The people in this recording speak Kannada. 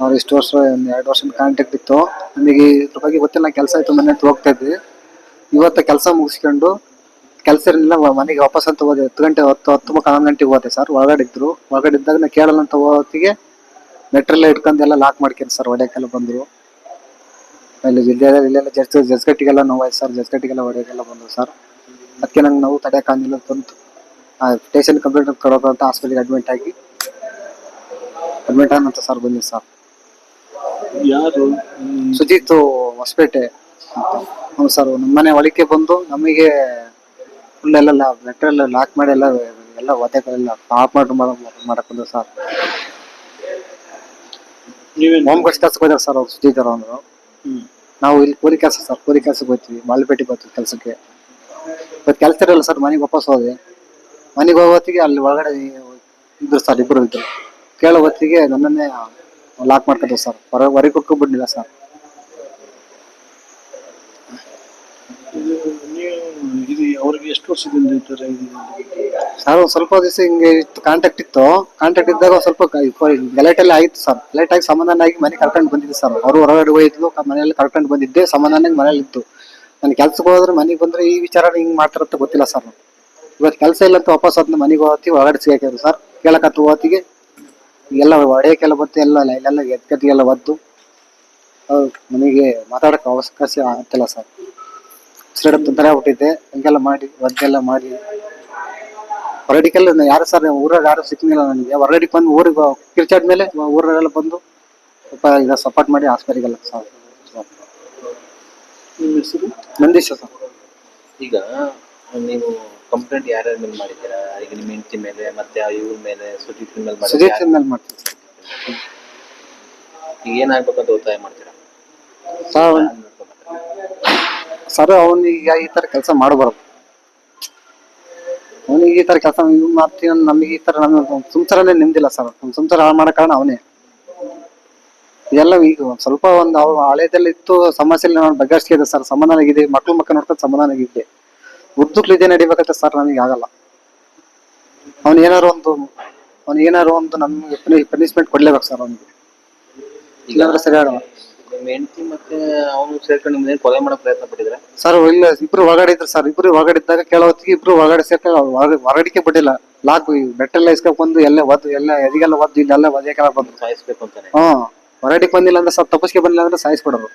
ಅವ್ರು ಇಷ್ಟು ವರ್ಷ, ಒಂದು ಎರಡು ವರ್ಷದ ಕಾಂಟ್ಯಾಕ್ಟ್ ಇತ್ತು. ನಮಗೆ ಇದ್ರ ಬಗ್ಗೆ ಗೊತ್ತಿಲ್ಲ, ಕೆಲಸ ಇತ್ತು ಮನೆ ಹೋಗ್ತಾ ಇದ್ವಿ. ಇವತ್ತು ಕೆಲಸ ಮುಗಿಸ್ಕೊಂಡು, ಕೆಲಸ ಇರಲಿಲ್ಲ ಮನೆಗೆ ವಾಪಸ್ ಅಂತ ಹೋದೆ. ಹತ್ತು ಗಂಟೆ, ಹತ್ತು ಹತ್ತು ಮುಖ ಹನ್ನೊಂದು ಗಂಟೆಗೆ ಹೋದೆ ಸರ್ ಒಳಗಡೆ ಇದ್ರು. ಒಳಗಡೆ ಇದ್ದಾಗ ನಾ ಕೇಳಲ್ಲ ಅಂತ ಹೊತ್ತಿಗೆ ಮೆಟ್ರೆಲ್ಲ ಇಟ್ಕೊಂಡು ಎಲ್ಲ ಲಾಕ್ ಮಾಡ್ಕೊಂಡು ಸರ್ ಹೊಡ್ಯಕ್ಕೆಲ್ಲ ಬಂದರು. ಅಲ್ಲಿ ಇಲ್ಲೆಲ್ಲ ಇಲ್ಲೆಲ್ಲ ಜಸ್ ಜಸ್ಗಟ್ಟಿಗೆಲ್ಲ ನೋವಾಯ್ತು ಸರ್ ಜಸ್ಗಟ್ಟಿಗೆಲ್ಲ ಹೊಡೆಯೋಕೆಲ್ಲ ಬಂದರು ಸರ್ ಅದಕ್ಕೆ ನಂಗೆ ನಾವು ತಡೆಯೋಕ್ಕಾಗಿಲ್ಲ ಬಂತು. ಸ್ಟೇಷನ್ ಕಂಪ್ಲೇಂಟ್ ಕೊಡೋಕೆ ಅಂತ ಹಾಸ್ಪಿಟಲ್ಗೆ ಅಡ್ಮಿಟ್ ಆಗಿ. ಅಡ್ಮಿಟ್ ಆದಂತ ಸರ್ ಬಂದಿದ್ದು ಸರ್ ಯಾರು? ಸುಜಿತ್ ಹೊಸಪೇಟೆ ಹ್ಞೂ ಸರ್ ನಮ್ಮನೆ ಒಳಕ್ಕೆ ಬಂದು ನಮಗೆ ಫುಲ್ಲೆಲ್ಲ ಎಲ್ಲ ಲಾಕ್ ಮಾಡಿ ಎಲ್ಲ ಎಲ್ಲ ಒದ್ದೆಗಳೆಲ್ಲ ಪಾಪ್ ಮಾಡಿ ಮಾಡಕ್ ಬಂದ್ರು ಸರ್. ನೀವೇನು? ಹೋಮ್ ಗಾರ್ಡ್ಸ್ ಕೆಲ್ಸಕ್ಕೆ ಹೋದ್ರೆ ಸರ್ ಅವ್ರು ಸುಜಿತ್ ಅವ್ರು ಅಂದ್ರು. ಹ್ಮ್. ನಾವು ಇಲ್ಲಿ ಕೂಲಿ ಕೆಲಸ ಸರ್ ಕೂಲಿ ಕೆಲಸಕ್ಕೆ ಹೋಗ್ತೀವಿ ಮಾಲ್ಪೇಟೆಗೆ ಹೋಗ್ತೀವಿ ಕೆಲಸಕ್ಕೆ. ಇವತ್ತು ಕೆಲಸ ಇರಲ್ಲ ಸರ್ ಮನೆಗೆ ವಾಪಸ್ ಹೋದೆ. ಮನೆಗೆ ಹೋಗೋ ಹೊತ್ತಿಗೆ ಅಲ್ಲಿ ಒಳಗಡೆ ಇದ್ರು ಸರ್ ಇಬ್ಬರು ಇದ್ರು. ಕೇಳೋ ಹೊತ್ತಿಗೆ ನನ್ನನ್ನೇ ಲಾಕ್ ಮಾಡ್ಕೋತೀವಿ ಸರ್ ಹೊರ ಹೊರಗೆ ಕೊಟ್ಟು ಬಿಡಲಿಲ್ಲ ಸರ್ ಅವ್ರಿಗೆ ಎಷ್ಟು ವರ್ಷದಿಂದ ಸರ್ ಸ್ವಲ್ಪ ದಿವಸ ಹಿಂಗೆ ಇತ್ತು ಕಾಂಟ್ಯಾಕ್ಟ್ ಇತ್ತು. ಕಾಂಟ್ಯಾಕ್ಟ್ ಇದ್ದಾಗ ಸ್ವಲ್ಪ ಗಲಾಟೆ ಎಲ್ಲ ಆಯ್ತು ಸರ್ ಗಲಾಟೆ ಆಗಿ ಸಮಾಧಾನ ಆಗಿ ಮನೆ ಕರ್ಕೊಂಡು ಬಂದಿದ್ದೆ ಸರ್ ಅವರು ಹೊರಗಡೆ ಹೋಗಿದ್ಲು ಕ- ಮನೆಯಲ್ಲಿ ಕರ್ಕೊಂಡು ಬಂದಿದ್ದೆ ಸಮಾಧಾನ ಮನೇಲಿ ಇತ್ತು ನಾನು ಕೆಲ್ಸಕ್ಕೆ ಹೋದ್ರೆ ಮನೆಗೆ ಬಂದ್ರೆ ಈ ವಿಚಾರ ಹಿಂಗ್ ಮಾಡ್ತಾರಂತ ಗೊತ್ತಿಲ್ಲ ಸರ್ ಇವತ್ತು ಕೆಲಸ ಇಲ್ಲ ಅಂತ ವಾಪಸ್ ಅದನ್ನ ಮನೆಗೆ ಹೋಗತ್ತಿ, ಹೊರಗಡೆ ಸಿಗಾಕಿದ್ರು ಸರ್ ಕೇಳಕತ್ತು ಹೋತಿಗೆ ಎಲ್ಲ ಹೊಡೆಯಕ್ಕೆಲ್ಲ ಬತ್ತೆ ಎಲ್ಲ ಇಲ್ಲೆಲ್ಲ ಎತ್ಕತ್ತಿಗೆಲ್ಲ ಒದ್ದು. ನಮಗೆ ಮಾತಾಡಕ್ಕೆ ಅವಕಾಶ ಆಗ್ತಿಲ್ಲ ಸರ್. ಉಸಿರಾಡ ತೊಂದರೆ ಆಗ್ಬಿಟ್ಟಿದ್ದೆ ಹಿಂಗೆಲ್ಲ ಮಾಡಿ ಒದ್ದೆಲ್ಲ ಮಾಡಿ. ಹೊರಡಿಕೆಲ್ಲ ಯಾರು ಸರ್ ಊರಾಗ ಯಾರು ಸಿಕ್ಕಿಲ್ಲ ನನಗೆ. ಹೊರಗಡೆ ಬಂದು ಊರಿಗೆ ಕಿರ್ಚಾದ್ಮೇಲೆ ಊರಲ್ಲೆಲ್ಲ ಬಂದು ಸ್ವಲ್ಪ ಈಗ ಸಪೋರ್ಟ್ ಮಾಡಿ ಆಸ್ಪತ್ರೆಗೆಲ್ಲ ಸರ್. ನಂದೀಶ ಸರ್. ಈಗ ನೀವು ಕಂಪ್ಲೇಂಟ್ ಯಾರ್ಯಾರ ಮೇಲೆ ಮಾಡಿದ್ದೀರಾ? ಈಗ ನಿಮ್ಮ ಹೆಂಡತಿ ಮೇಲೆ ಮತ್ತೆ ಆ ಇವ್ರ ಮೇಲೆ ಸುಜಿತ್ ಮೇಲೆ ಮಾಡಿದ್ದೀರಾ? ಸುದೀಪ್ ಮೇಲೆ ಮಾಡ್ತೀವಿ. ಸರ್ ಈಗ ಏನಾಗ್ಬೇಕಂತ ಒತ್ತಾಯ ಮಾಡ್ತೀರಾ? ಸರ್ ಸರ್ ಅವನಿಗೆ ಈ ತರ ಕೆಲಸ ಮಾಡಬಾರ್ದು. ಅವನಿಗೆ ಈ ತರ ಕೆಲಸ ಅನ್ನೋ ನಮಗೆ ಈ ತರ ನಮ್ಮ ಸಂಸಾರನೇ ನಿಮ್ದಿಲ್ಲ ಸರ್. ನಮ್ಮ ಸಂಸಾರ ಹಾಳು ಮಾಡೋ ಕಾರಣ ಅವನೇ. ಇದೆಲ್ಲ ಈಗ ಒಂದ್ ಸ್ವಲ್ಪ ಒಂದು ಅವ್ರು ಹಳೆದೆಲ್ಲ ಇತ್ತು ಸಮಸ್ಯೆ ನಾನು ಬಗೆಹರಿಸ್ಕಿದೆ ಸರ್. ಸಮಾಧಾನ ಆಗಿದೆ ಮಕ್ಳು ಮಕ್ಕಳು ನೋಡ್ಕೊಂಡು ಸಮಾಧಾನ ಆಗಿದೆ ಉದ್ದಕ್ಲು ಇದೇ ನಡಿಬೇಕಂತ ಸರ್ ನಮಗೆ ಆಗಲ್ಲ. ಅವ್ನು ಏನಾರು ಒಂದು ಅವ್ನು ಏನಾರು ಒಂದು ನಮ್ಗೆ ಪನಿಷ್ಮೆಂಟ್ ಕೊಡ್ಲೇಬೇಕು ಸರ್ ಅವ್ನಿಗೆ. ಇಲ್ಲಾಂದ್ರೆ ಸರಿ ಆಗಲ್ಲ. ನಿಮ್ಮ ಹೆಂಡತಿ ಮತ್ತೆ ಅವನು ಸೇರ್ಕೊಂಡು ಕೊಲೆ ಮಾಡೋ ಪ್ರಯತ್ನ ಪಟ್ಟಿದ್ರೆ ಸರ್ ಇಲ್ಲ ಇಬ್ರು ಒಳಗಡೆ ಇದ್ರು ಸರ್. ಇಬ್ರು ಒಳಗಡೆ ಇದ್ದಾಗ ಕೇಳೋ ಹೊತ್ತಿಗೆ ಇಬ್ರು ಒಳಗಡೆ ಸೇರ್ಕೊಂಡು ಹೊರಗಡೆ ಹೊರಗಡಿಕೆ ಬಿಟ್ಟಿಲ್ಲ. ಲಾಕ್ ಬೆಟ್ಟೆಲ್ಲ ಇಸ್ಕೊಂಡ್ ಬಂದು ಎಲ್ಲ ಒದ್ದು ಎಲ್ಲ ಎದಿಗೆಲ್ಲ ಒದ್ದು ಇಲ್ಲೆಲ್ಲ ಒದೆಕೆಲ್ಲ ಬಂದ್ರು ಸಾಯಿಸ್ಬೇಕು ಅಂತಾನೆ. ಹ್ಮ್. ಹೊರಗಡೆ ಬಂದಿಲ್ಲ ಅಂದ್ರೆ ಸರ್ ತಪ್ಪಿಸ್ಕೆ ಬಂದಿಲ್ಲ ಅಂದ್ರೆ ಸಾಯಿಸ್ಬಿಡೋರು.